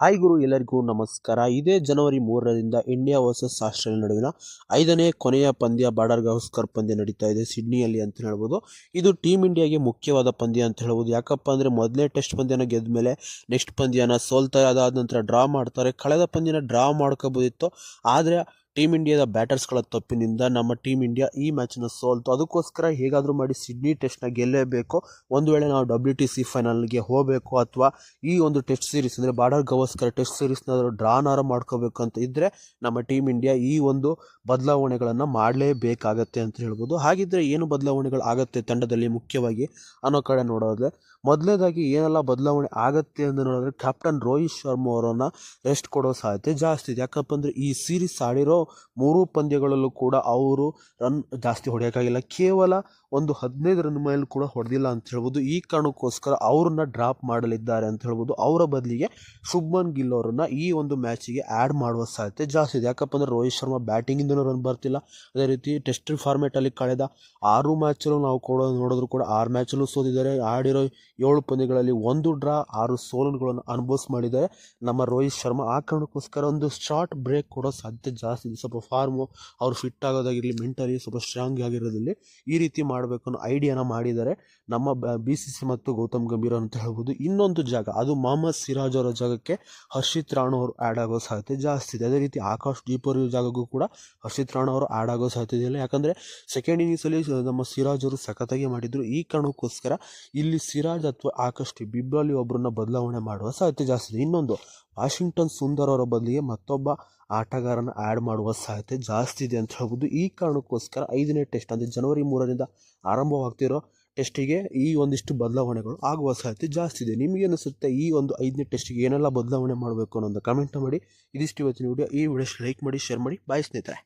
Hi ಗುರು, ಎಲ್ಲರಿಗೂ ನಮಸ್ಕಾರ. ಇದೇ ಜನವರಿ ಮೂರರಿಂದ ಇಂಡಿಯಾ ವರ್ಸಸ್ ಆಸ್ಟ್ರೇಲಿಯಾ ನಡುವಿನ ಐದನೇ ಕೊನೆಯ ಪಂದ್ಯ ಬಾರ್ಡರ್ ಗೌಸ್ಕರ್ ಪಂದ್ಯ ನಡೀತಾ ಇದೆ ಸಿಡ್ನಿಯಲ್ಲಿ ಅಂತ ಹೇಳ್ಬೋದು. ಇದು ಟೀಮ್ ಇಂಡಿಯಾಗೆ ಮುಖ್ಯವಾದ ಪಂದ್ಯ ಅಂತ ಹೇಳ್ಬೋದು. ಯಾಕಪ್ಪ ಅಂದರೆ ಮೊದಲನೇ ಟೆಸ್ಟ್ ಪಂದ್ಯನ ಗೆದ್ದ ಮೇಲೆ ನೆಕ್ಸ್ಟ್ ಪಂದ್ಯನ ಸೋಲ್ತಾರೆ ಅದಾದ ನಂತರ ಡ್ರಾ ಮಾಡ್ತಾರೆ. ಕಳೆದ ಪಂದ್ಯನ ಡ್ರಾ ಮಾಡ್ಕೋಬೋದಿತ್ತು. ಆದರೆ ಟೀಮ್ ಇಂಡಿಯಾದ ಬ್ಯಾಟರ್ಸ್ಗಳ ತಪ್ಪಿನಿಂದ ನಮ್ಮ ಟೀಮ್ ಇಂಡಿಯಾ ಈ ಮ್ಯಾಚ್ನ ಸೋಲ್ತು. ಅದಕ್ಕೋಸ್ಕರ ಹೇಗಾದರೂ ಮಾಡಿ ಸಿಡ್ನಿ ಟೆಸ್ಟ್ನ ಗೆಲ್ಲೇಬೇಕು. ಒಂದು ವೇಳೆ ನಾವು ಡಬ್ಲ್ಯೂ ಟಿ ಸಿ ಫೈನಲ್ಗೆ ಹೋಗಬೇಕು ಅಥವಾ ಈ ಒಂದು ಟೆಸ್ಟ್ ಸೀರೀಸ್ ಅಂದರೆ ಬಾರ್ಡರ್ ಗವಸ್ಕರ ಟೆಸ್ಟ್ ಸೀರೀಸ್ನಾದರೂ ಡ್ರಾನಾರ ಮಾಡ್ಕೋಬೇಕು ಅಂತ ಇದ್ದರೆ ನಮ್ಮ ಟೀಮ್ ಇಂಡಿಯಾ ಈ ಒಂದು ಬದಲಾವಣೆಗಳನ್ನು ಮಾಡಲೇಬೇಕಾಗತ್ತೆ ಅಂತ ಹೇಳ್ಬೋದು. ಹಾಗಿದ್ದರೆ ಏನು ಬದಲಾವಣೆಗಳು ಆಗುತ್ತೆ ತಂಡದಲ್ಲಿ ಮುಖ್ಯವಾಗಿ ಅನ್ನೋ ಕಡೆ ನೋಡೋದ್ರೆ ಮೊದಲನೇದಾಗಿ ಏನೆಲ್ಲ ಬದಲಾವಣೆ ಆಗುತ್ತೆ ಅಂತ ನೋಡಿದ್ರೆ ಕ್ಯಾಪ್ಟನ್ ರೋಹಿತ್ ಶರ್ಮಾ ಅವರನ್ನು ರೆಸ್ಟ್ ಕೊಡೋ ಸಾಧ್ಯತೆ ಜಾಸ್ತಿ ಇದೆ. ಯಾಕಪ್ಪ ಅಂದರೆ ಈ ಸೀರೀಸ್ ಆಡಿರೋ ಮೂರು ಪಂದ್ಯಗಳಲ್ಲೂ ಕೂಡ ಅವರು ರನ್ ಜಾಸ್ತಿ ಹೊಡೆಯೋಕ್ಕಾಗಿಲ್ಲ. ಕೇವಲ ಒಂದು ಹದಿನೈದು ರನ್ ಮೇಲೆ ಕೂಡ ಹೊಡೆದಿಲ್ಲ ಅಂತ ಹೇಳ್ಬೋದು. ಈ ಕಾರಣಕ್ಕೋಸ್ಕರ ಅವ್ರನ್ನ ಡ್ರಾಪ್ ಮಾಡಲಿದ್ದಾರೆ ಅಂತ ಹೇಳ್ಬೋದು. ಅವರ ಬದಲಿಗೆ ಶುಭ್ಮನ್ ಗಿಲ್ ಅವರನ್ನು ಈ ಒಂದು ಮ್ಯಾಚಿಗೆ ಆ್ಯಡ್ ಮಾಡುವ ಸಾಧ್ಯತೆ ಜಾಸ್ತಿ ಇದೆ. ಯಾಕಪ್ಪ ಅಂದರೆ ರೋಹಿತ್ ಶರ್ಮಾ ಬ್ಯಾಟಿಂಗಿಂದನೂ ರನ್ ಬರ್ತಿಲ್ಲ. ಅದೇ ರೀತಿ ಟೆಸ್ಟ್ ಫಾರ್ಮೇಟಲ್ಲಿ ಕಳೆದ ಆರು ಮ್ಯಾಚಲ್ಲೂ ನಾವು ಕೂಡ ನೋಡಿದ್ರು ಕೂಡ ಆರು ಮ್ಯಾಚಲ್ಲೂ ಸೋತಿದ್ದಾರೆ. ಆಡಿರೋ ಏಳು ಪಂದ್ಯಗಳಲ್ಲಿ ಒಂದು ಡ್ರಾ, ಆರು ಸೋಲುಗಳನ್ನು ಅನುಭವಿಸ್ ಮಾಡಿದ್ದಾರೆ ನಮ್ಮ ರೋಹಿತ್ ಶರ್ಮಾ. ಆ ಕಾರಣಕ್ಕೋಸ್ಕರ ಒಂದು ಶಾರ್ಟ್ ಬ್ರೇಕ್ ಕೊಡೋ ಸಾಧ್ಯತೆ ಜಾಸ್ತಿ ಇದೆ ಸ್ವಲ್ಪ ಫಾರ್ಮು ಅವ್ರು ಫಿಟ್ ಆಗೋದಾಗಿರಲಿ ಮೆಂಟಲಿ ಸ್ವಲ್ಪ ಸ್ಟ್ರಾಂಗ್ ಆಗಿರೋದ್ರಲ್ಲಿ ಈ ರೀತಿ ಮಾಡಬೇಕು ಅನ್ನೋ ಐಡಿಯಾನ ಮಾಡಿದ್ದಾರೆ. ನಮ್ಮ ಬಿ ಸಿ ಸಿ ಮತ್ತು ಗೌತಮ್ ಗಂಭೀರ್ ಅಂತ ಹೇಳ್ಬೋದು. ಇನ್ನೊಂದು ಜಾಗ, ಅದು ಮೊಹಮ್ಮದ್ ಸಿರಾಜ್ ಅವರ ಜಾಗಕ್ಕೆ ಹರ್ಷಿತ್ ರಾಣು ಅವರು ಆ್ಯಡ್ ಆಗೋ ಸಾಧ್ಯತೆ ಜಾಸ್ತಿ ಇದೆ. ಅದೇ ರೀತಿ ಆಕಾಶ್ ದೀಪ್ ಅವರ ಜಾಗಕ್ಕೂ ಕೂಡ ಹರ್ಷಿತ್ ರಾಣು ಅವರು ಆ್ಯಡ್ ಆಗೋ ಸಾಧ್ಯತೆ ಇಲ್ಲ. ಯಾಕಂದರೆ ಸೆಕೆಂಡ್ ಇನ್ನಿಂಗ್ಸಲ್ಲಿ ನಮ್ಮ ಸಿರಾಜ್ ಅವರು ಸಖತ್ತಾಗಿ ಮಾಡಿದ್ರು. ಈ ಕಾರಣಕ್ಕೋಸ್ಕರ ಇಲ್ಲಿ ಸಿರಾಜ್ ಅಥವಾ ಆಕಾಶ್ ಇಬ್ಬರಲ್ಲಿ ಒಬ್ಬರನ್ನ ಬದಲಾವಣೆ ಮಾಡುವ ಸಾಧ್ಯತೆ ಜಾಸ್ತಿ ಇದೆ. ಇನ್ನೊಂದು ವಾಷಿಂಗ್ಟನ್ ಸುಂದರ್ ಅವರ ಬದಲಿಗೆ ಮತ್ತೊಬ್ಬ ಆಟಗಾರನ ಆ್ಯಡ್ ಮಾಡುವ ಸಾಧ್ಯತೆ ಜಾಸ್ತಿ ಇದೆ ಅಂತ ಹೇಳ್ಬೋದು. ಈ ಕಾರಣಕ್ಕೋಸ್ಕರ ಐದನೇ ಟೆಸ್ಟ್ ಅಂದರೆ ಜನವರಿ ಮೂರರಿಂದ ಆರಂಭವಾಗ್ತಿರೋ ಟೆಸ್ಟಿಗೆ ಈ ಒಂದಿಷ್ಟು ಬದಲಾವಣೆಗಳು ಆಗುವ ಸಾಧ್ಯತೆ ಜಾಸ್ತಿ ಇದೆ. ನಿಮಗೆ ಅನಿಸುತ್ತೆ ಈ ಒಂದು ಐದನೇ ಟೆಸ್ಟಿಗೆ ಏನೆಲ್ಲ ಬದಲಾವಣೆ ಮಾಡಬೇಕು ಅನ್ನೋದು ಕಮೆಂಟ್ ಮಾಡಿ. ಇದಿಷ್ಟು ಇವತ್ತಿನ ವಿಡಿಯೋ ಈ ವಿಡಿಯೋ ಲೈಕ್ ಮಾಡಿ ಶೇರ್ ಮಾಡಿ. ಬಾಯ್ ಸ್ನೇಹಿತರೆ.